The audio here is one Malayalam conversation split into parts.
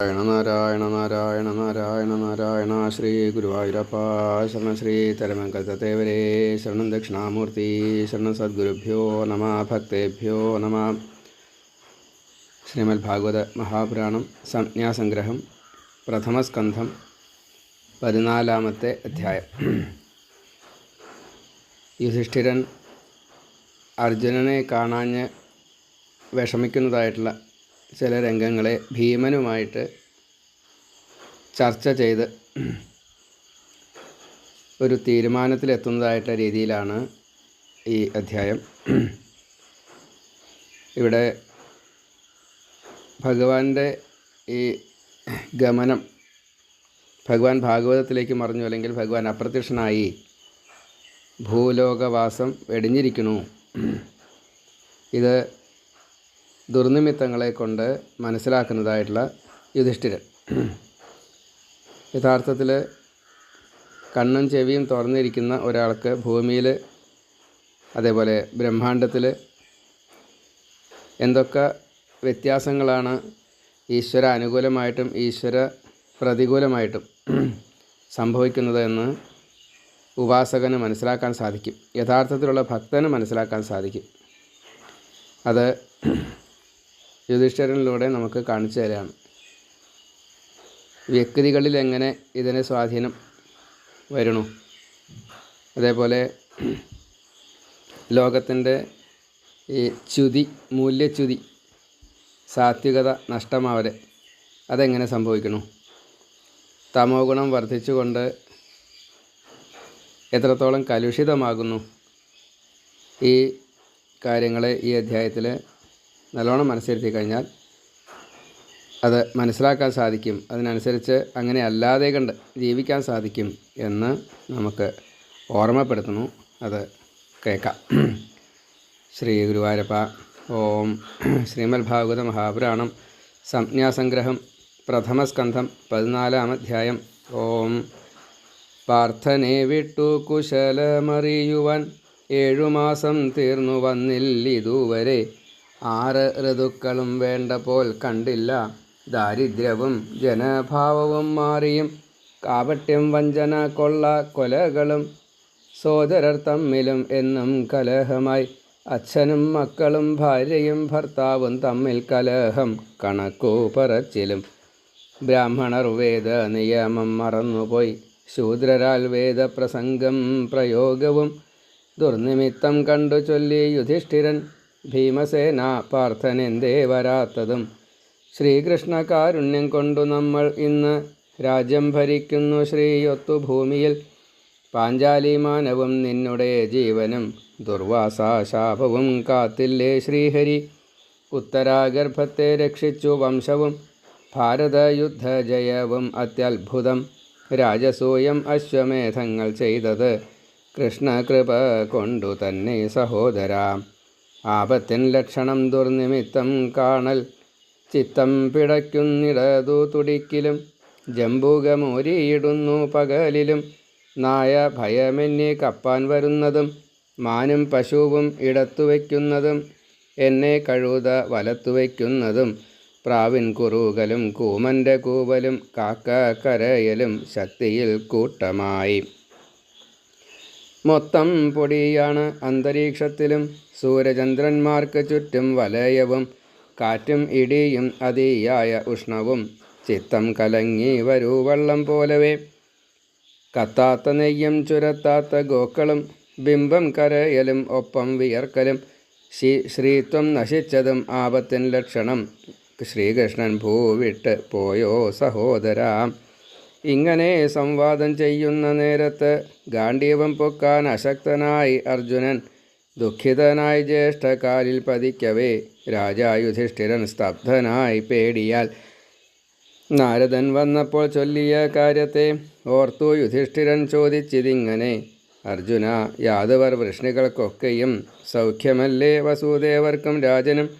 നാരായണ നാരായണ നാരായണ നാരായണ നാരായണ ശ്രീ ഗുരുവായൂരപ്പ ശരണം ശ്രീ തരമങ്കൽത്തേവരേ ശരണം ദക്ഷിണാമൂർത്തി ശരണ സദ്ഗുരുഭ്യോ നമ ഭക്തേഭ്യോ നമ. ശ്രീമദ് ഭാഗവത മഹാപുരാണം സംജ്ഞാസംഗ്രഹം പ്രഥമസ്കന്ധം പതിനാലാമത്തെ അധ്യായം. യുധിഷ്ഠിരൻ അർജുനനെ കാണാഞ്ഞ് വിഷമിക്കുന്നതായിട്ടുള്ള ചില രംഗങ്ങളെ ഭീമനുമായിട്ട് ചർച്ച ചെയ്ത് ഒരു തീരുമാനത്തിലെത്തുന്നതായിട്ട രീതിയിലാണ് ഈ അധ്യായം. ഇവിടെ ഭഗവാന്റെ ഈ ഗമനം ഭഗവാൻ ഭാഗവതത്തിലേക്ക് മറിഞ്ഞു അല്ലെങ്കിൽ ഭഗവാൻ അപ്രത്യക്ഷനായി. ഭൂലോകവാസം വെടിഞ്ഞിരിക്കണു ഇത് ദുർനിമിത്തങ്ങളെ കൊണ്ട് മനസ്സിലാക്കുന്നതായിട്ടുള്ള യുധിഷ്ഠിരൻ. യഥാർത്ഥത്തിൽ കണ്ണും ചെവിയും തുറന്നിരിക്കുന്ന ഒരാൾക്ക് ഭൂമിയിൽ അതേപോലെ ബ്രഹ്മാണ്ടത്തിൽ എന്തൊക്കെ വ്യത്യാസങ്ങളാണ് ഈശ്വര അനുകൂലമായിട്ടും ഈശ്വര പ്രതികൂലമായിട്ടും സംഭവിക്കുന്നത് എന്ന് ഉപാസകന് മനസ്സിലാക്കാൻ സാധിക്കും. യഥാർത്ഥത്തിലുള്ള ഭക്തന് മനസ്സിലാക്കാൻ സാധിക്കും. അത് യുധിഷ്ഠിരനിലൂടെ നമുക്ക് കാണിച്ചു തരാണ് വ്യക്തികളിൽ എങ്ങനെ ഇതിന് സ്വാധീനം വരണു അതേപോലെ ലോകത്തിന്റെ ഈ ച്യുതി മൂല്യച്യുതി സാത്വികത നഷ്ടമാവരെ അതെങ്ങനെ സംഭവിക്കണു തമോ ഗുണം വർദ്ധിച്ചുകൊണ്ട് എത്രത്തോളം കലുഷിതമാകുന്നു? ഈ കാര്യങ്ങളെ ഈ അധ്യായത്തിൽ നല്ലോണം മനസ്സിരുത്തി കഴിഞ്ഞാൽ അത് മനസ്സിലാക്കാൻ സാധിക്കും. അതിനനുസരിച്ച് അങ്ങനെ അല്ലാതെ കണ്ട് ജീവിക്കാൻ സാധിക്കും എന്ന് നമുക്ക് ഓർമ്മപ്പെടുത്തുന്നു. അത് കേൾക്കാം. ശ്രീ ഗുരുവായൂരപ്പ ഓം ശ്രീമൽ ഭാഗവത മഹാപുരാണം സംജ്ഞാസംഗ്രഹം പ്രഥമസ്കന്ധം പതിനാലാം അധ്യായം ഓം പാർത്ഥനെ വിട്ടു കുശലമറിയുവാൻ ഏഴുമാസം തീർന്നു വന്നില്ലിതുവരെ ആറ് ഋതുക്കളും വേണ്ട പോൽ കണ്ടില്ല. ദാരിദ്ര്യവും ജനഭാവവും മാറിയും. കാപട്യം വഞ്ചന കൊള്ള കൊലകളും സോദരർ തമ്മിലും എന്നും കലഹമായി. അച്ഛനും മക്കളും ഭാര്യയും ഭർത്താവും തമ്മിൽ കലഹം കണക്കു പറച്ചിലും ബ്രാഹ്മണർ വേദ നിയമം മറന്നുപോയി. ശൂദ്രരാൽ വേദപ്രസംഗം പ്രയോഗവും ദുർനിമിത്തം കണ്ടു ചൊല്ലി യുധിഷ്ഠിരൻ. ഭീമസേന പാർത്ഥനെന്തേ വരാത്തതും ശ്രീകൃഷ്ണ കാരുണ്യം കൊണ്ടു നമ്മൾ ഇന്ന് രാജ്യം ഭരിക്കുന്നു ശ്രീയൊത്തു ഭൂമിയിൽ. പാഞ്ചാലിമാനവും നിന്നുടെ ജീവനും ദുർവാസാശാപവും കാത്തില്ലേ ശ്രീഹരി. ഉത്തരാഗർഭത്തെ രക്ഷിച്ചു വംശവും ഭാരതയുദ്ധജയവും അത്യത്ഭുതം. രാജസൂയം അശ്വമേധങ്ങൾ ചെയ്തത് കൃഷ്ണകൃപ കൊണ്ടു തന്നെ സഹോദരാം. ആപത്തിൻ ലക്ഷണം ദുർനിമിത്തം കാണൽ. ചിത്തം പിടയ്ക്കുന്നിടതു തുടിക്കിലും ജംബൂകമൂരിയിടുന്നു പകലിലും. നായ ഭയമെന്നെ കപ്പാൻ വരുന്നതും മാനും പശുവും ഇടത്തു വയ്ക്കുന്നതും എന്നെ കഴുത വലത്തു വയ്ക്കുന്നതും. പ്രാവിൻ കുറുകലും കൂമന്റെ കൂവലും കാക്ക കരയലും ശക്തിയിൽ കൂട്ടമായി. മൊത്തം പൊടിയാണ് അന്തരീക്ഷത്തിലും സൂര്യചന്ദ്രന്മാർക്ക് ചുറ്റും വലയവും കാറ്റും ഇടിയും അതിയായ ഉഷ്ണവും. ചിത്തം കലങ്ങി വരൂ വള്ളം പോലവേ. കത്താത്ത നെയ്യും ചുരത്താത്ത ഗോക്കളും ബിംബം കരയലും ഒപ്പം വിയർക്കലും. ശ്രീ ശ്രീത്വം നശിച്ചതും ആപത്തിൻ ലക്ഷണം. ശ്രീകൃഷ്ണൻ ഭൂവിട്ട് പോയോ സഹോദരാ. ഇങ്ങനെ സംവാദം ചെയ്യുന്ന നേരത്ത് ഗാന്ഡീവം പൊക്കാൻ അശക്തനായി അർജുനൻ ദുഃഖിതനായി ജ്യേഷ്ഠകാലിൽ പതിക്കവേ. രാജായുധിഷ്ഠിരൻ സ്തബ്ധനായി പേടിയാൽ നാരദൻ വന്നപ്പോൾ ചൊല്ലിയ കാര്യത്തെ ഓർത്തു യുധിഷ്ഠിരൻ ചോദിച്ചിതിങ്ങനെ. അർജുന യാദവർ വൃഷ്ണികൾക്കൊക്കെയും സൗഖ്യമല്ലേ വസുദേവർക്കും രാജനും?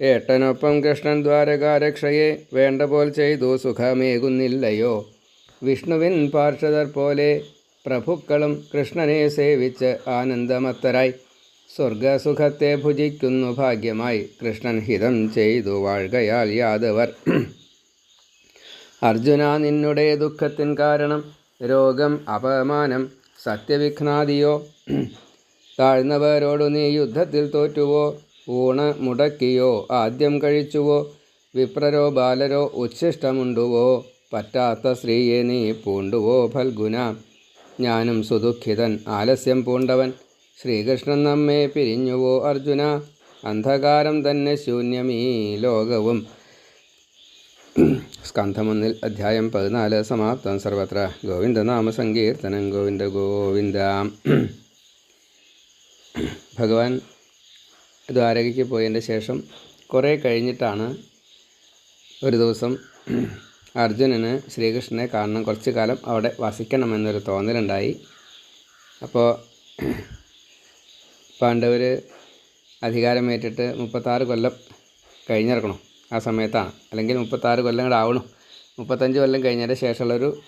ഏട്ടനൊപ്പം കൃഷ്ണൻ ദ്വാരകാരക്ഷയെ വേണ്ട പോൽ ചെയ്തു സുഖമേകുന്നില്ലയോ? വിഷ്ണുവിൻ പാർഷദർ പോലെ പ്രഭുക്കളും കൃഷ്ണനെ സേവിച്ച് ആനന്ദമത്തരായി. സ്വർഗസുഖത്തെ ഭുജിക്കുന്നു ഭാഗ്യമായി. കൃഷ്ണൻ ഹിതം ചെയ്തു വാഴുകയാൽ യാദവർ. അർജുന നിന്നുടെ ദുഃഖത്തിൻ കാരണം രോഗം അപമാനം സത്യവിഘ്നാദിയോ? താഴ്ന്നവരോടു നീ യുദ്ധത്തിൽ തോറ്റുവോ? ഊണ് മുടക്കിയോ? ആദ്യം കഴിച്ചുവോ? വിപ്രരോ ബാലരോ ഉച്ഛിഷ്ടമുണ്ടുവോ? പറ്റാത്ത സ്ത്രീയെ നീ പൂണ്ടുവോ ഫൽഗുന? ഞാനും സുദുഃഖിതൻ ആലസ്യം പൂണ്ടവൻ. ശ്രീകൃഷ്ണൻ നമ്മെ പിരിഞ്ഞുവോ അർജുന? അന്ധകാരം തന്നെ ശൂന്യമീ ലോകവും. സ്കന്ധമൊന്നിൽ അധ്യായം പതിനാല് സമാപ്തം. സർവത്ര ഗോവിന്ദനാമ സങ്കീർത്തനം ഗോവിന്ദ ഗോവിന്ദ. ഭഗവാൻ ദ്വാരകയ്ക്ക് പോയതിന്റെ ശേഷം കുറേ കഴിഞ്ഞിട്ടാണ് ഒരു ദിവസം അർജുനന് ശ്രീകൃഷ്ണനെ കാണണം. കുറച്ച് കാലം അവിടെ വസിക്കണമെന്നൊരു തോന്നലുണ്ടായി. അപ്പോൾ പാണ്ഡവർ അധികാരമേറ്റിട്ട് മുപ്പത്താറ് കൊല്ലം കഴിഞ്ഞിറക്കണം. ആ സമയത്താണ്. അല്ലെങ്കിൽ മുപ്പത്താറ് കൊല്ലം കൂടെ ആവണം. മുപ്പത്തഞ്ച് കൊല്ലം കഴിഞ്ഞതിന് ശേഷമുള്ളൊരു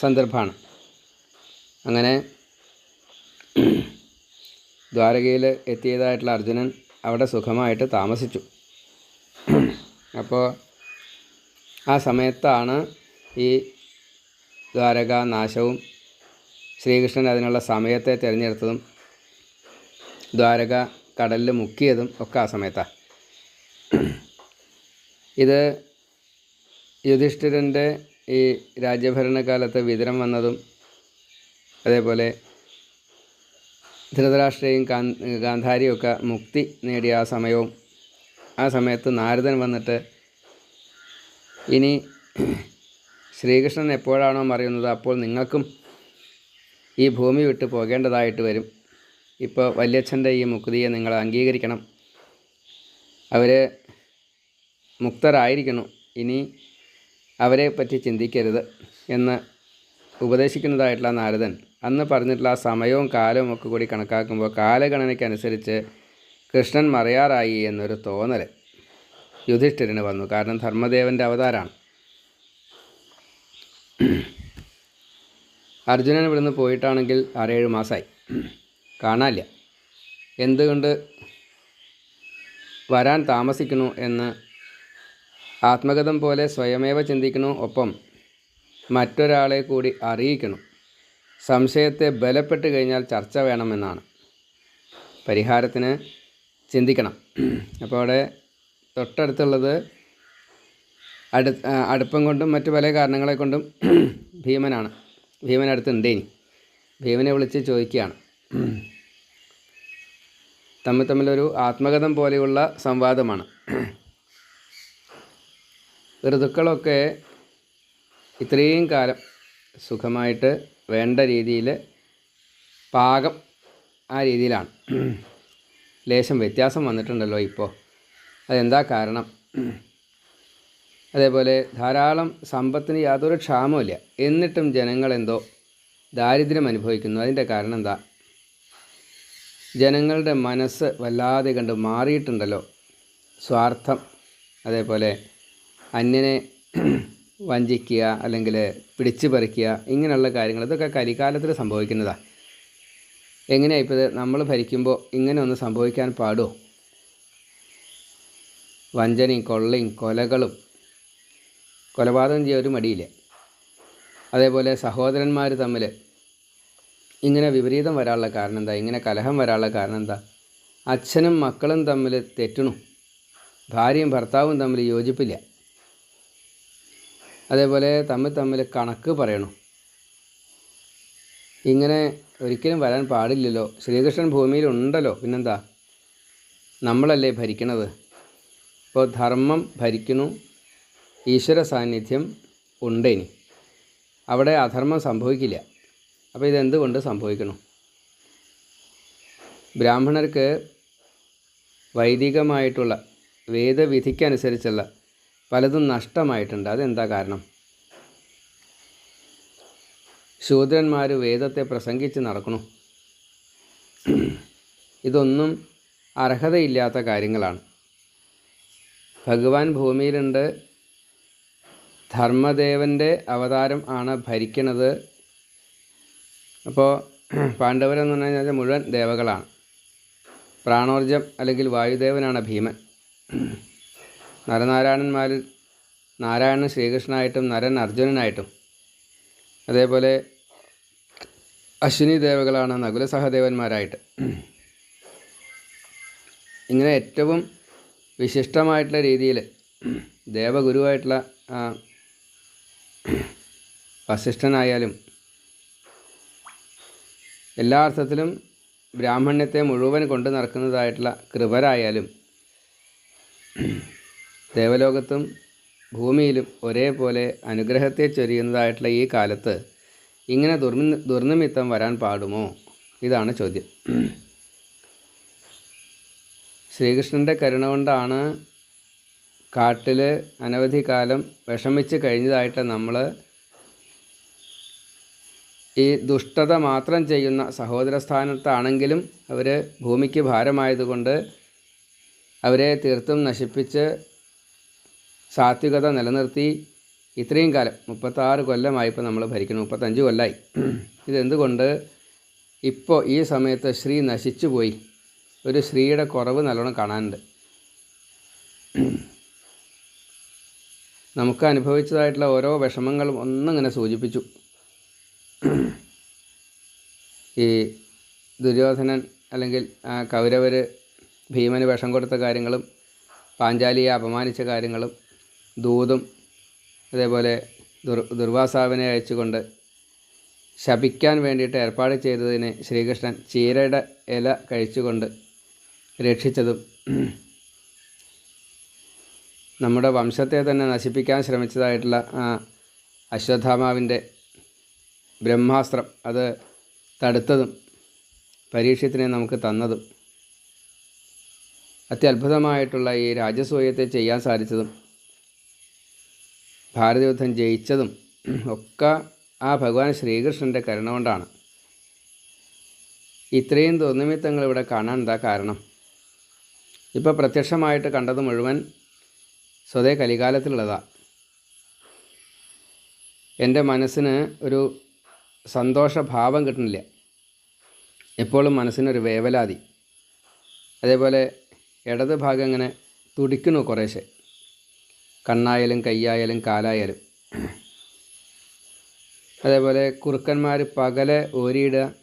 സന്ദർഭമാണ്. അങ്ങനെ ദ്വാരകയിൽ എത്തിയതായിട്ടുള്ള അർജുനൻ അവിടെ സുഖമായിട്ട് താമസിച്ചു. അപ്പോൾ ആ സമയത്താണ് ഈ ദ്വാരക നാശവും ശ്രീകൃഷ്ണൻ അതിനുള്ള സമയത്തെ തിരഞ്ഞെടുത്തതും ദ്വാരക കടലിൽ മുക്കിയതും ഒക്കെ ആ സമയത്താണ് ഇത് യുധിഷ്ഠിരന്റെ ഈ രാജ്യഭരണകാലത്ത് വിതരം വന്നതും അതേപോലെ ധൃതരാഷ്ട്രയും ഗാന്ധാരിയും ഒക്കെ മുക്തി നേടിയ ആ സമയവും ആ സമയത്ത് നാരദൻ വന്നിട്ട് ഇനി ശ്രീകൃഷ്ണൻ എപ്പോഴാണോ മറിയുന്നത് അപ്പോൾ നിങ്ങൾക്കും ഈ ഭൂമി വിട്ട് പോകേണ്ടതായിട്ട് വരും. ഇപ്പോൾ വല്യച്ഛന്റെ ഈ മുക്തിയെ നിങ്ങൾ അംഗീകരിക്കണം. അവർ മുക്തരായിരിക്കണം. ഇനി അവരെ പറ്റി ചിന്തിക്കരുത് എന്ന് ഉപദേശിക്കുന്നതായിട്ടുള്ള നാരദൻ. അന്ന് പറഞ്ഞിട്ടുള്ള സമയവും കാലവും ഒക്കെ കൂടി കണക്കാക്കുമ്പോൾ കാലഗണനയ്ക്കനുസരിച്ച് കൃഷ്ണൻ മറയാറായി എന്നൊരു തോന്നൽ യുധിഷ്ഠിരന് വന്നു. കാരണം ധർമ്മദേവന്റെ അവതാരമാണ് അർജുനൻ ഇവിടുന്ന് പോയിട്ടാണെങ്കിൽ ആറേഴ് മാസമായി. കാണാനില്ല. എന്തുകൊണ്ട് വരാൻ താമസിക്കുന്നു എന്ന് ആത്മഗതം പോലെ സ്വയമേവ ചിന്തിക്കണു ഒപ്പം മറ്റൊരാളെ കൂടി അറിയിക്കണം സംശയത്തെ ബലപ്പെട്ട് കഴിഞ്ഞാൽ ചർച്ച വേണമെന്നാണ്. പരിഹാരത്തിന് ചിന്തിക്കണം. അപ്പോൾ അവിടെ തൊട്ടടുത്തുള്ളത് അടു അടുപ്പം കൊണ്ടും മറ്റു പല കാരണങ്ങളെ കൊണ്ടും ഭീമനാണ്. ഭീമൻ അടുത്തുണ്ടേനി ഭീമനെ വിളിച്ച് ചോദിക്കുകയാണ്. തമ്മിൽ തമ്മിലൊരു ആത്മകഥം പോലെയുള്ള സംവാദമാണ്. ഋതുക്കളൊക്കെ ഇത്രയും കാലം സുഖമായിട്ട് വേണ്ട രീതിയിൽ പാകം ആ രീതിയിലാണ്. ലേശം വ്യത്യാസം വന്നിട്ടുണ്ടല്ലോ ഇപ്പോൾ. അതെന്താ കാരണം? അതേപോലെ ധാരാളം സമ്പത്തിന് യാതൊരു ക്ഷാമമില്ല എന്നിട്ടും ജനങ്ങളെന്തോ ദാരിദ്ര്യം അനുഭവിക്കുന്നു. അതിന്റെ കാരണം എന്താ? ജനങ്ങളുടെ മനസ്സ് വല്ലാതെ കണ്ട് മാറിയിട്ടുണ്ടല്ലോ. സ്വാർത്ഥം അതേപോലെ അന്യനെ വഞ്ചിക്കുക അല്ലെങ്കിൽ പിടിച്ചു പറിക്കുക ഇങ്ങനെയുള്ള കാര്യങ്ങൾ. ഇതൊക്കെ കലിക്കാലത്തിൽ സംഭവിക്കുന്നതാണ് എങ്ങനെയാണ് ഇപ്പോൾ നമ്മൾ ഭരിക്കുമ്പോൾ ഇങ്ങനെ ഒന്ന് സംഭവിക്കാൻ പാടുമോ വഞ്ചനയും കൊള്ളയും കൊലകളും കൊലപാതകം ചെയ്യാൻ ഒരു മടിയില്ല. അതേപോലെ സഹോദരന്മാർ തമ്മിൽ ഇങ്ങനെ വിപരീതം വരാനുള്ള കാരണം എന്താ ഇങ്ങനെ കലഹം വരാനുള്ള കാരണം എന്താ അച്ഛനും മക്കളും തമ്മിൽ തെറ്റണു. ഭാര്യയും ഭർത്താവും തമ്മിൽ യോജിപ്പില്ല. അതേപോലെ തമ്മിൽ തമ്മിൽ കണക്ക് പറയണു. ഇങ്ങനെ ഒരിക്കലും വരാൻ പാടില്ലല്ലോ. ശ്രീകൃഷ്ണൻ ഭൂമിയിൽ ഉണ്ടല്ലോ. പിന്നെന്താ? നമ്മളല്ലേ ഭരിക്കണത്? ഇപ്പോൾ ധർമ്മം ഭരിക്കണു ഈശ്വര സാന്നിധ്യം ഉണ്ടേനി. അവിടെ അധർമ്മം സംഭവിക്കില്ല. അപ്പോൾ ഇതെന്തുകൊണ്ട് സംഭവിക്കണം ബ്രാഹ്മണർക്ക് വൈദികമായിട്ടുള്ള വേദവിധിക്കനുസരിച്ചുള്ള പലതും നഷ്ടമായിട്ടുണ്ട്. അതെന്താ കാരണം? ശൂദ്രന്മാർ വേദത്തെ പ്രസംഗിച്ച് നടക്കണു ഇതൊന്നും അർഹതയില്ലാത്ത കാര്യങ്ങളാണ്. ഭഗവാൻ ഭൂമിയിലുണ്ട്. ധർമ്മദേവന്റെ അവതാരം ആണ് ഭരിക്കുന്നത് അപ്പോൾ പാണ്ഡവരെന്ന് പറഞ്ഞു കഴിഞ്ഞാൽ മുഴുവൻ ദേവകളാണ്. പ്രാണോർജം അല്ലെങ്കിൽ വായുദേവനാണ് ഭീമൻ. നരനാരായണന്മാരിൽ നാരായണൻ ശ്രീകൃഷ്ണനായിട്ടും നരൻ അർജുനനായിട്ടും. അതേപോലെ അശ്വിനി ദേവകളാണ് നകുല സഹദേവന്മാരായിട്ട്. ഇങ്ങനെ ഏറ്റവും വിശിഷ്ടമായിട്ടുള്ള രീതിയിൽ ദേവഗുരുവായിട്ടുള്ള വസിഷ്ഠനായാലും എല്ലാ അർത്ഥത്തിലും ബ്രാഹ്മണ്യത്തെ മുഴുവൻ കൊണ്ടു നടക്കുന്നതായിട്ടുള്ള കൃപരായാലും ദേവലോകത്തും ഭൂമിയിലും ഒരേപോലെ അനുഗ്രഹത്തെ ചൊരിയുന്നതായിട്ടുള്ള ഈ കാലത്ത് ഇങ്ങനെ ദുർനി ദുർനിമിത്തം വരാൻ പാടുമോ? ഇതാണ് ചോദ്യം. ശ്രീകൃഷ്ണന്റെ കരുണ കൊണ്ടാണ് കാട്ടിൽ അനവധി കാലം വിഷമിച്ച് കഴിഞ്ഞതായിട്ട് നമ്മൾ ഈ ദുഷ്ടത മാത്രം ചെയ്യുന്ന സഹോദര സ്ഥാനത്താണെങ്കിലും അവർ ഭൂമിക്ക് ഭാരമായതുകൊണ്ട് അവരെ തീർത്തും നശിപ്പിച്ച് സാത്വികത നിലനിർത്തി ഇത്രയും കാലം മുപ്പത്താറ് കൊല്ലമായിപ്പോൾ നമ്മൾ ഭരിക്കുന്നു. മുപ്പത്തഞ്ച് കൊല്ലമായി ഇതെന്തുകൊണ്ട്? ഇപ്പോൾ ഈ സമയത്ത് ശ്രീ നശിച്ചു പോയി. ഒരു ശ്രീയുടെ കുറവ് നല്ലോണം കാണാനുണ്ട്. നമുക്ക് അനുഭവിച്ചതായിട്ടുള്ള ഓരോ വിഷമങ്ങളും ഒന്നിങ്ങനെ സൂചിപ്പിച്ചു. ഈ ദുര്യോധനൻ അല്ലെങ്കിൽ ആ കൗരവർ ഭീമന് വിഷം കൊടുത്ത കാര്യങ്ങളും പാഞ്ചാലിയെ അപമാനിച്ച കാര്യങ്ങളും ദൂതും അതേപോലെ ദുർ ദുർവാസാവിനെ അയച്ചുകൊണ്ട് ശപിക്കാൻ വേണ്ടിയിട്ട് ഏർപ്പാട് ചെയ്തതിനെ ശ്രീകൃഷ്ണൻ ചീരയുടെ ഇല കഴിച്ചുകൊണ്ട് രക്ഷിച്ചതും നമ്മുടെ വംശത്തെ തന്നെ നശിപ്പിക്കാൻ ശ്രമിച്ചതായിട്ടുള്ള ആ അശ്വത്ഥാമാവിന്റെ ബ്രഹ്മാസ്ത്രം അത് തടുത്തതും പരീക്ഷത്തിനെ നമുക്ക് തന്നതും അത്യത്ഭുതമായിട്ടുള്ള ഈ രാജസൂയത്തെ ചെയ്യാൻ സാധിച്ചതും ഭാരതയുദ്ധം ജയിച്ചതും ഒക്കെ ആ ഭഗവാൻ ശ്രീകൃഷ്ണന്റെ കരുണ കൊണ്ടാണ്. ഇത്രയും ദുർനിമിത്തങ്ങൾ ഇവിടെ കാണാൻ എന്താ കാരണം? ഇപ്പോൾ പ്രത്യക്ഷമായിട്ട് കണ്ടത് മുഴുവൻ സ്വതേ കലികാലത്തിലുള്ളതാണ് എന്റെ മനസ്സിന് ഒരു സന്തോഷഭാവം കിട്ടുന്നില്ല. എപ്പോഴും മനസ്സിനൊരു വേവലാതി. അതേപോലെ ഇടത് ഭാഗം ഇങ്ങനെ തുടിക്കുന്നു കുറേശ്ശെ. കണ്ണായാലും കയ്യായാലും കാലായാലും. അതേപോലെ കുറുക്കന്മാർ പകലെ ഓരിയിടുക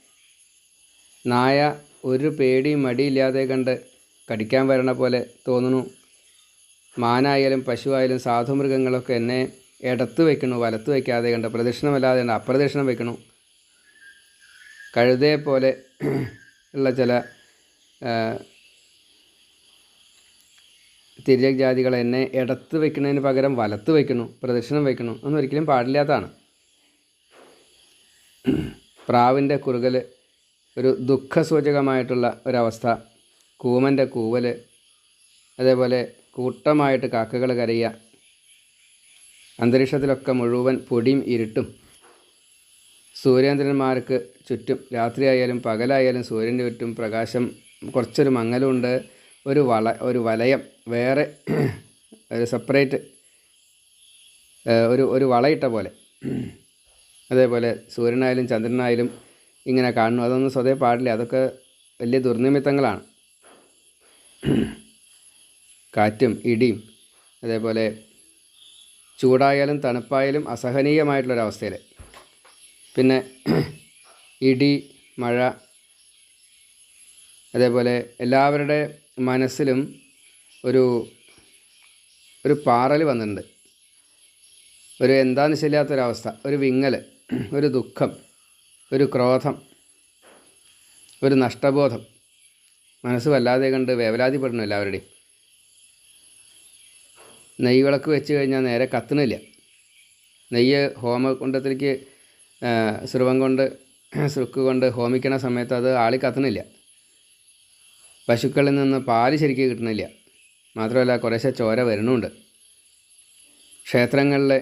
നായ ഒരു പേടിയും മടിയില്ലാതെ കണ്ട് കടിക്കാൻ വരണ പോലെ തോന്നുന്നു. മാനായാലും പശുവായാലും സാധുമൃഗങ്ങളൊക്കെ എന്നെ ഇടത്ത് വയ്ക്കണു വലത്ത് വയ്ക്കാതെ കണ്ട പ്രദക്ഷിണമല്ലാതെ കണ്ട് അപ്രദക്ഷിണം വയ്ക്കണു? കഴുതയെ പോലെ ഉള്ള ചില തിരിയക് ജാതികൾ എന്നെ ഇടത്ത് വയ്ക്കുന്നതിന് പകരം വലത്ത് വയ്ക്കണു പ്രദക്ഷിണം വയ്ക്കണു ഒന്നും ഒരിക്കലും പാടില്ലാത്തതാണ്. പ്രാവിന്റെ കുറുകൽ ഒരു ദുഃഖസൂചകമായിട്ടുള്ള ഒരവസ്ഥ കൂമന്റെ കൂവൽ അതേപോലെ കൂട്ടമായിട്ട് കാക്കകൾ കരയുക അന്തരീക്ഷത്തിലൊക്കെ മുഴുവൻ പൊടിയും ഇരുട്ടും. സൂര്യേന്ദ്രന്മാർക്ക് ചുറ്റും രാത്രിയായാലും പകലായാലും സൂര്യന്റെ ചുറ്റും പ്രകാശം കുറച്ചൊരു മങ്ങലുണ്ട് ഒരു വള ഒരു വലയം വേറെ ഒരു സെപ്പറേറ്റ് ഒരു ഒരു വളയിട്ട പോലെ. അതേപോലെ സൂര്യനായാലും ചന്ദ്രനായാലും ഇങ്ങനെ കാണുന്നു. അതൊന്നും സ്വതേ പാടില്ല. അതൊക്കെ വലിയ ദുർനിമിത്തങ്ങളാണ്. കാറ്റും ഇടിയും അതേപോലെ ചൂടായാലും തണുപ്പായാലും അസഹനീയമായിട്ടുള്ളൊരവസ്ഥയിൽ. പിന്നെ ഇടി മഴ അതേപോലെ എല്ലാവരുടെ മനസ്സിലും ഒരു ഒരു പാറൽ വന്നിട്ടുണ്ട്. ഒരു എന്താന്ന് ശരിയാത്തൊരവസ്ഥ ഒരു വിങ്ങൽ ഒരു ദുഃഖം ഒരു ക്രോധം ഒരു നഷ്ടബോധം. മനസ്സ് വല്ലാതെ കണ്ട് വേവലാതിപ്പെടുന്നു എല്ലാവരുടെയും. നെയ്യ് വിളക്ക് വെച്ച് കഴിഞ്ഞാൽ നേരെ കത്തണില്ല നെയ്യ് ഹോമകുണ്ടത്തിലേക്ക് സ്രുവം കൊണ്ട് സുക്ക് കൊണ്ട് ഹോമിക്കണ സമയത്ത് അത് ആളി കത്തണില്ല പശുക്കളിൽ നിന്ന് പാൽ ശരിക്ക് കിട്ടണില്ല മാത്രമല്ല കുറേശ്ശെ ചോര വരുന്നുണ്ട്. ക്ഷേത്രങ്ങളിലെ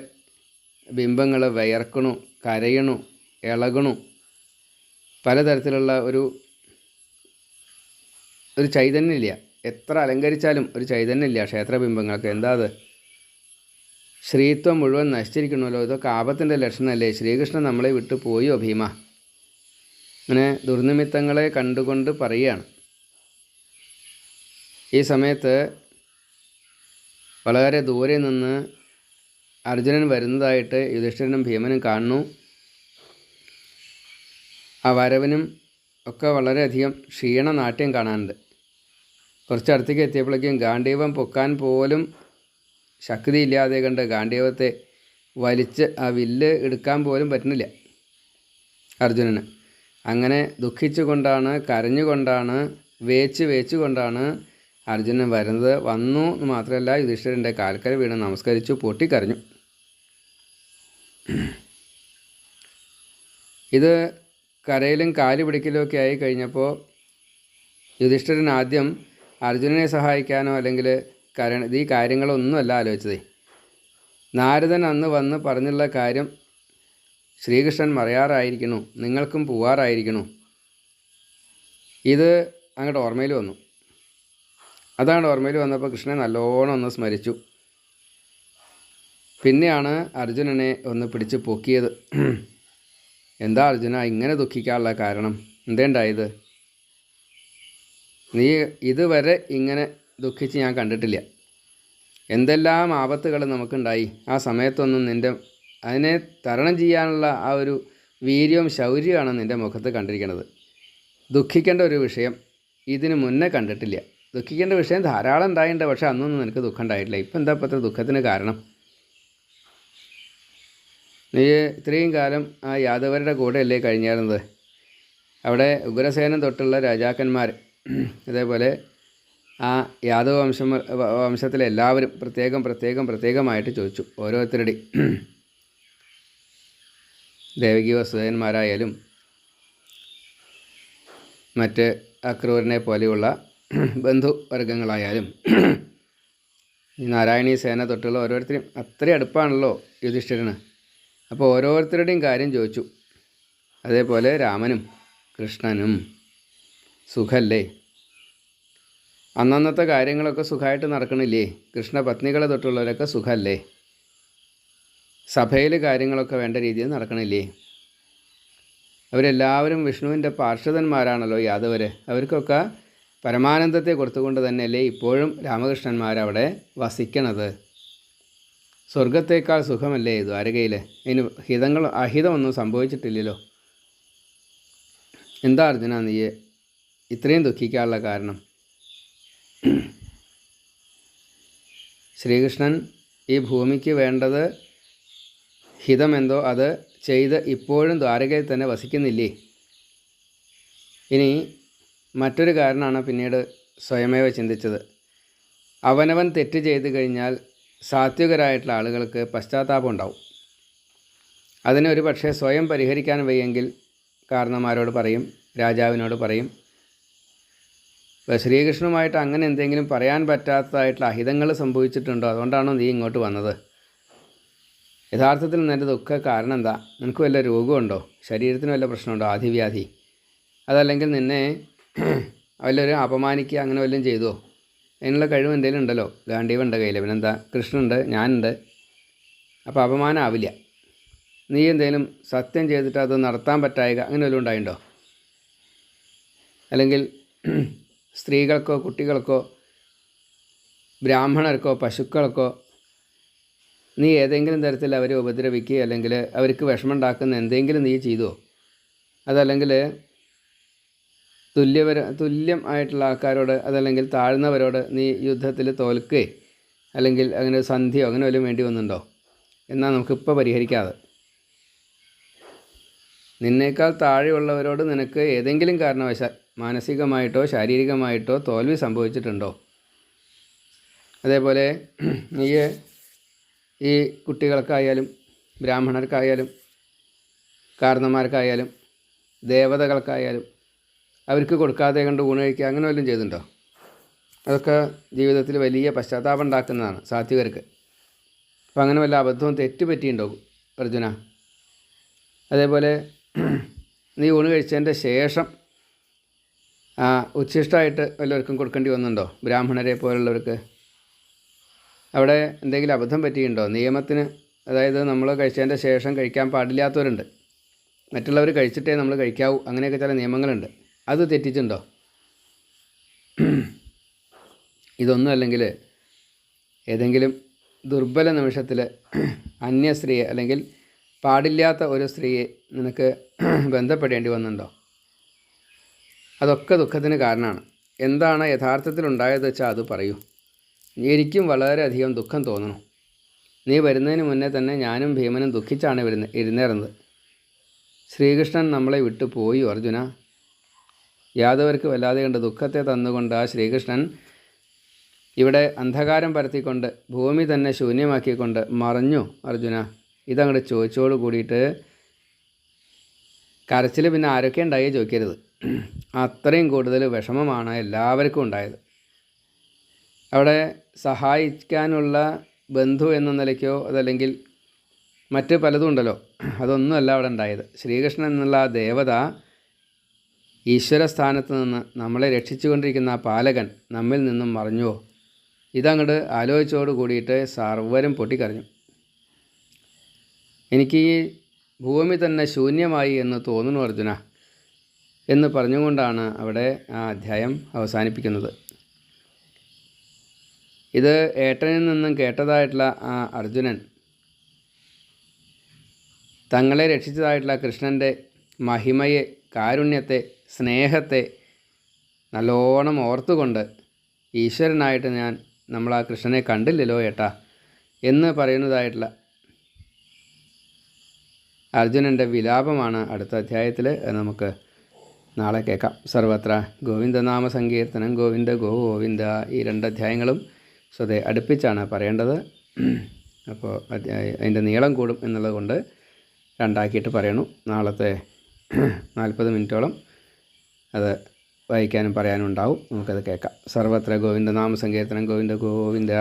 ബിംബങ്ങൾ വിയർക്കണു കരയണു ഇളകണു. പലതരത്തിലുള്ള ഒരു ഒരു ചൈതന്യമില്ല എത്ര അലങ്കരിച്ചാലും ഒരു ചൈതന്യമില്ല ക്ഷേത്രബിംബങ്ങൾക്ക്. എന്താ അത്? ശ്രീത്വം മുഴുവൻ നശിച്ചിരിക്കണമല്ലോ. ഇതൊക്കെ ആപത്തിന്റെ ലക്ഷണമല്ലേ? ശ്രീകൃഷ്ണൻ നമ്മളെ വിട്ടു പോയോ ഭീമ? അങ്ങനെ ദുർനിമിത്തങ്ങളെ കണ്ടുകൊണ്ട് പറയുകയാണ്. ഈ സമയത്ത് വളരെ ദൂരെ നിന്ന് അർജുനൻ വരുന്നതായിട്ട് യുധിഷ്ഠിരനും ഭീമനും കാണുന്നു. ആ വരവിനും ഒക്കെ വളരെയധികം ക്ഷീണനാട്യം കാണാനുണ്ട്. കുറച്ച് അടുത്തേക്ക് എത്തിയപ്പോഴേക്കും ഗാന്ധീവം പൊക്കാൻ പോലും ശക്തിയില്ലാതെ കണ്ട് ഗാന്ധീവത്തെ വലിച്ച് ആ വില്ല് എടുക്കാൻ പോലും പറ്റുന്നില്ല അർജുനന്. അങ്ങനെ ദുഃഖിച്ചുകൊണ്ടാണ് കരഞ്ഞുകൊണ്ടാണ് വേച്ച് വേച്ചുകൊണ്ടാണ് അർജുനൻ വരുന്നത്. വന്നു എന്ന് മാത്രമല്ല യുധിഷ്ഠിരന്റെ കാൽക്കൽ വീണ് നമസ്കരിച്ചു പൊട്ടിക്കരഞ്ഞു. ഇത് കരയിലും കാൽ പിടിക്കലും ഒക്കെ ആയി കഴിഞ്ഞപ്പോൾ യുധിഷ്ഠിരൻ ആദ്യം അർജുനനെ സഹായിക്കാനോ അല്ലെങ്കിൽ കരണ ഈ കാര്യങ്ങളൊന്നുമല്ല ആലോചിച്ചത്. നാരദൻ അന്ന് വന്ന് പറഞ്ഞുള്ള കാര്യം ശ്രീകൃഷ്ണൻ മറയാറായിരിക്കണു നിങ്ങൾക്കും പോവാറായിരിക്കണു. ഇത് അങ്ങോട്ട് ഓർമ്മയിൽ വന്നു. അതാണ് ഓർമ്മയിൽ വന്നപ്പോൾ കൃഷ്ണൻ നല്ലോണം ഒന്ന് സ്മരിച്ചു. പിന്നെയാണ് അർജുനനെ ഒന്ന് പിടിച്ച് പൊക്കിയത്. എന്താ അർജുന ഇങ്ങനെ ദുഃഖിക്കാനുള്ള കാരണം? എന്തേണ്ടായത് നീ ഇതുവരെ ഇങ്ങനെ ദുഃഖിച്ച് ഞാൻ കണ്ടിട്ടില്ല. എന്തെല്ലാം ആപത്തുകൾ നമുക്കുണ്ടായി. ആ സമയത്തൊന്നും നിന്റെ അതിനെ തരണം ചെയ്യാനുള്ള ആ ഒരു വീര്യവും ശൗര്യമാണ് നിന്റെ മുഖത്ത് കണ്ടിരിക്കുന്നത്. ദുഃഖിക്കേണ്ട ഒരു വിഷയം ഇതിന് മുന്നേ കണ്ടിട്ടില്ല. ദുഃഖിക്കേണ്ട വിഷയം ധാരാളം ഉണ്ടായിട്ടുണ്ട്. പക്ഷേ അന്നൊന്നും നിനക്ക് ദുഃഖം ഉണ്ടായിട്ടില്ല. ഇപ്പം എന്താ ഇപ്പോഴത്തെ ദുഃഖത്തിന് കാരണം? നീ ഇത്രയും കാലം ആ യാദവരുടെ കൂടെയല്ലേ കഴിഞ്ഞായിരുന്നത് അവിടെ ഉഗ്രസേനൻ തൊട്ടുള്ള രാജാക്കന്മാർ അതേപോലെ ആ യാദവ വംശം വംശത്തിലെ എല്ലാവരും പ്രത്യേകം പ്രത്യേകം പ്രത്യേകമായിട്ട് ചോദിച്ചു. ഓരോരുത്തരുടെ ദേവകി വസുദേവന്മാരായാലും മറ്റ് അക്രൂരനെ പോലെയുള്ള ബന്ധുവർഗങ്ങളായാലും നാരായണീ സേന തൊട്ടുള്ള ഓരോരുത്തരും അത്രയും അടുപ്പാണല്ലോ യുധിഷ്ഠിരന്. അപ്പോൾ ഓരോരുത്തരുടെയും കാര്യം ചോദിച്ചു. അതേപോലെ രാമനും കൃഷ്ണനും സുഖല്ലേ? അന്നന്നത്തെ കാര്യങ്ങളൊക്കെ സുഖമായിട്ട് നടക്കണില്ലേ? കൃഷ്ണപത്നികളെ തൊട്ടുള്ളവരൊക്കെ സുഖമല്ലേ സഭയിൽ കാര്യങ്ങളൊക്കെ വേണ്ട രീതിയിൽ നടക്കണില്ലേ? അവരെല്ലാവരും വിഷ്ണുവിന്റെ പാർശ്വതന്മാരാണല്ലോ യാദവർ അവർക്കൊക്കെ പരമാനന്ദത്തെ കൊടുത്തുകൊണ്ട് തന്നെയല്ലേ ഇപ്പോഴും രാമകൃഷ്ണന്മാരവിടെ വസിക്കണത്? സ്വർഗത്തേക്കാൾ സുഖമല്ലേ ദ്വാരകയിൽ ഇനി ഹിതങ്ങൾ അഹിതമൊന്നും സംഭവിച്ചിട്ടില്ലല്ലോ. എന്താ അർജുന നീ ഇത്രയും ദുഃഖിക്കാനുള്ള കാരണം. ശ്രീകൃഷ്ണൻ ഈ ഭൂമിക്ക് വേണ്ടത് ഹിതമെന്തോ അത് ചെയ്ത് ഇപ്പോഴും ദ്വാരകയിൽ തന്നെ വസിക്കുന്നില്ലേ? ഇനി മറ്റൊരു കാരണമാണ് പിന്നീട് സ്വയമേവ ചിന്തിച്ചത്. അവനവൻ തെറ്റ് ചെയ്തു കഴിഞ്ഞാൽ സാത്വികരായിട്ടുള്ള ആളുകൾക്ക് പശ്ചാത്താപം ഉണ്ടാവും. അതിനൊരു പക്ഷേ സ്വയം പരിഹരിക്കാൻ വയ്യെങ്കിൽ കാരണന്മാരോട് പറയും രാജാവിനോട് പറയും ശ്രീകൃഷ്ണനുമായിട്ട് അങ്ങനെ എന്തെങ്കിലും പറയാൻ പറ്റാത്തതായിട്ടുള്ള അഹിതങ്ങൾ സംഭവിച്ചിട്ടുണ്ടോ? അതുകൊണ്ടാണോ നീ ഇങ്ങോട്ട് വന്നത്? യഥാർത്ഥത്തിൽ നിന്റെ ദുഃഖ കാരണം എന്താ? നിനക്ക് വല്ല രോഗമുണ്ടോ? ശരീരത്തിന് വല്ല പ്രശ്നമുണ്ടോ? ആധിവ്യാധി? അതല്ലെങ്കിൽ നിന്നെ വല്ലൊരു അപമാനിക്കുക അങ്ങനെ വല്ലതും ചെയ്തോ? അതിനുള്ള കഴിവ് എന്തെങ്കിലും ഉണ്ടല്ലോ? ഗാന്ധീവുണ്ട് കയ്യിൽ പിന്നെന്താ? കൃഷ്ണനുണ്ട് ഞാനുണ്ട്. അപ്പോൾ അപമാനം ആവില്ല. നീ എന്തെങ്കിലും സത്യം ചെയ്തിട്ട് അത് നടത്താൻ പറ്റായക? അങ്ങനെ വല്ലതും ഉണ്ടായിട്ടുണ്ടോ അല്ലെങ്കിൽ സ്ത്രീകൾക്കോ കുട്ടികൾക്കോ ബ്രാഹ്മണർക്കോ പശുക്കൾക്കോ നീ ഏതെങ്കിലും തരത്തിൽ അവരെ ഉപദ്രവിക്കുക അല്ലെങ്കിൽ അവർക്ക് വിഷമമുണ്ടാക്കുന്ന എന്തെങ്കിലും നീ ചെയ്തോ അതല്ലെങ്കിൽ തുല്യവര തുല്യം ആയിട്ടുള്ള ആൾക്കാരോട് അതല്ലെങ്കിൽ താഴ്ന്നവരോട് നീ യുദ്ധത്തിൽ തോൽക്കുകയോ അല്ലെങ്കിൽ അങ്ങനെ സന്ധിയോ അങ്ങനെ വല്ലതും വേണ്ടി വന്നിട്ടുണ്ടോ? എന്നാൽ നമുക്കിപ്പോൾ പരിഹരിക്കാതെ. നിന്നേക്കാൾ താഴെയുള്ളവരോട് നിനക്ക് ഏതെങ്കിലും കാരണവശാൽ മാനസികമായിട്ടോ ശാരീരികമായിട്ടോ തോൽവി സംഭവിച്ചിട്ടുണ്ടോ? അതേപോലെ നീ ഈ കുട്ടികൾക്കായാലും ബ്രാഹ്മണർക്കായാലും കാരണന്മാർക്കായാലും ദേവതകൾക്കായാലും അവർക്ക് കൊടുക്കാതെ കണ്ട് ഊണ് കഴിക്കുക അങ്ങനെ വല്ലതും ചെയ്തിട്ടുണ്ടോ? അതൊക്കെ ജീവിതത്തിൽ വലിയ പശ്ചാത്താപം ഉണ്ടാക്കുന്നതാണ് സാത്വികർക്ക്. അപ്പം അങ്ങനെ വല്ല അബദ്ധവും തെറ്റ് പറ്റിയിട്ടുണ്ടോ അർജുന? അതേപോലെ നീ ഊണ് കഴിച്ചതിന്റെ ശേഷം ഉച്ഛിഷ്ടമായിട്ട് വല്ലവർക്കും കൊടുക്കേണ്ടി വന്നുണ്ടോ ബ്രാഹ്മണരെ പോലുള്ളവർക്ക്? അവിടെ എന്തെങ്കിലും അബദ്ധം പറ്റിയിട്ടുണ്ടോ? നിയമത്തിന് അതായത് നമ്മൾ കഴിച്ചതിന്റെ ശേഷം കഴിക്കാൻ പാടില്ലാത്തവരുണ്ട്. മറ്റുള്ളവർ കഴിച്ചിട്ടേ നമ്മൾ കഴിക്കാവൂ. അങ്ങനെയൊക്കെ ചില നിയമങ്ങളുണ്ട്. അത് തെറ്റിച്ചുണ്ടോ ഇതൊന്നും അല്ലെങ്കിൽ ഏതെങ്കിലും ദുർബല നിമിഷത്തിൽ അന്യ സ്ത്രീയെ അല്ലെങ്കിൽ പാടില്ലാത്ത ഒരു സ്ത്രീയെ നിനക്ക് ബന്ധപ്പെടേണ്ടി വന്നിട്ടുണ്ടോ? അതൊക്കെ ദുഃഖത്തിന് കാരണമാണ്. എന്താണ് യഥാർത്ഥത്തിൽ ഉണ്ടായത് വെച്ചാൽ അത് പറയൂ. എനിക്കും വളരെയധികം ദുഃഖം തോന്നണം നീ വരുന്നതിന് മുന്നേ തന്നെ ഞാനും ഭീമനും ദുഃഖിച്ചാണ് വരുന്ന ഇരുന്നേറുന്നത്. ശ്രീകൃഷ്ണൻ നമ്മളെ വിട്ടു പോയി അർജുന. യാദവർക്ക് വല്ലാതെ കണ്ട് ദുഃഖത്തെ തന്നുകൊണ്ട് ആ ശ്രീകൃഷ്ണൻ ഇവിടെ അന്ധകാരം പരത്തിക്കൊണ്ട് ഭൂമി തന്നെ ശൂന്യമാക്കിക്കൊണ്ട് മറഞ്ഞു അർജുന. ഇതങ്ങോട്ട് ചോദിച്ചോട് കൂടിയിട്ട് കരച്ചിൽ പിന്നെ ആരൊക്കെ ഉണ്ടായി ചോദിക്കരുത്. അത്രയും കൂടുതൽ വിഷമമാണ് എല്ലാവർക്കും ഉണ്ടായത്. അവിടെ സഹായിക്കാനുള്ള ബന്ധു എന്ന നിലയ്ക്കോ അതല്ലെങ്കിൽ മറ്റ് പലതും ഉണ്ടല്ലോ. അതൊന്നുമല്ല അവിടെ ഉണ്ടായത്. ശ്രീകൃഷ്ണൻ എന്നുള്ള ആ ദേവത ഈശ്വരസ്ഥാനത്ത് നിന്ന് നമ്മളെ രക്ഷിച്ചുകൊണ്ടിരിക്കുന്ന ആ പാലകൻ നമ്മിൽ നിന്നും മറിഞ്ഞുവോ? ഇതങ്ങോട്ട് ആലോചിച്ചോട് കൂടിയിട്ട് സർവരും പൊട്ടിക്കറിഞ്ഞു എനിക്ക് ഭൂമി തന്നെ ശൂന്യമായി എന്ന് തോന്നുന്നു അർജുന എന്ന് പറഞ്ഞുകൊണ്ടാണ് അവിടെ ആ അധ്യായം അവസാനിപ്പിക്കുന്നത്. ഇത് ഏട്ടനിൽ നിന്നും കേട്ടതായിട്ടുള്ള ആ അർജുനൻ തങ്ങളെ രക്ഷിച്ചതായിട്ടുള്ള കൃഷ്ണന്റെ മഹിമയെ കാരുണ്യത്തെ സ്നേഹത്തെ നല്ലോണം ഓർത്തുകൊണ്ട് ഈശ്വരനായിട്ട് ഞാൻ നമ്മൾ ആ കൃഷ്ണനെ കണ്ടില്ലല്ലോ ഏട്ടാ എന്ന് പറയുന്നതായിട്ടുള്ള അർജുനന്റെ വിലാപമാണ് അടുത്ത അധ്യായത്തിൽ നമുക്ക് നാളെ കേൾക്കാം. സർവത്ര ഗോവിന്ദനാമ സങ്കീർത്തനം ഗോവിന്ദ ഗോവിന്ദ ഈ രണ്ട് അധ്യായങ്ങളും സ്വതേ അടുപ്പിച്ചാണ് പറയേണ്ടത്. അപ്പോൾ അതിന്റെ നീളം കൂടും എന്നുള്ളത് കൊണ്ട് രണ്ടാക്കിയിട്ട് പറയണു. നാളത്തെ നാൽപ്പത് മിനിറ്റോളം അത് വായിക്കാനും പറയാനും ഉണ്ടാവും. നമുക്കത് കേൾക്കാം. സർവത്ര ഗോവിന്ദനാമ സങ്കീർത്തനം ഗോവിന്ദ ഗോവിന്ദ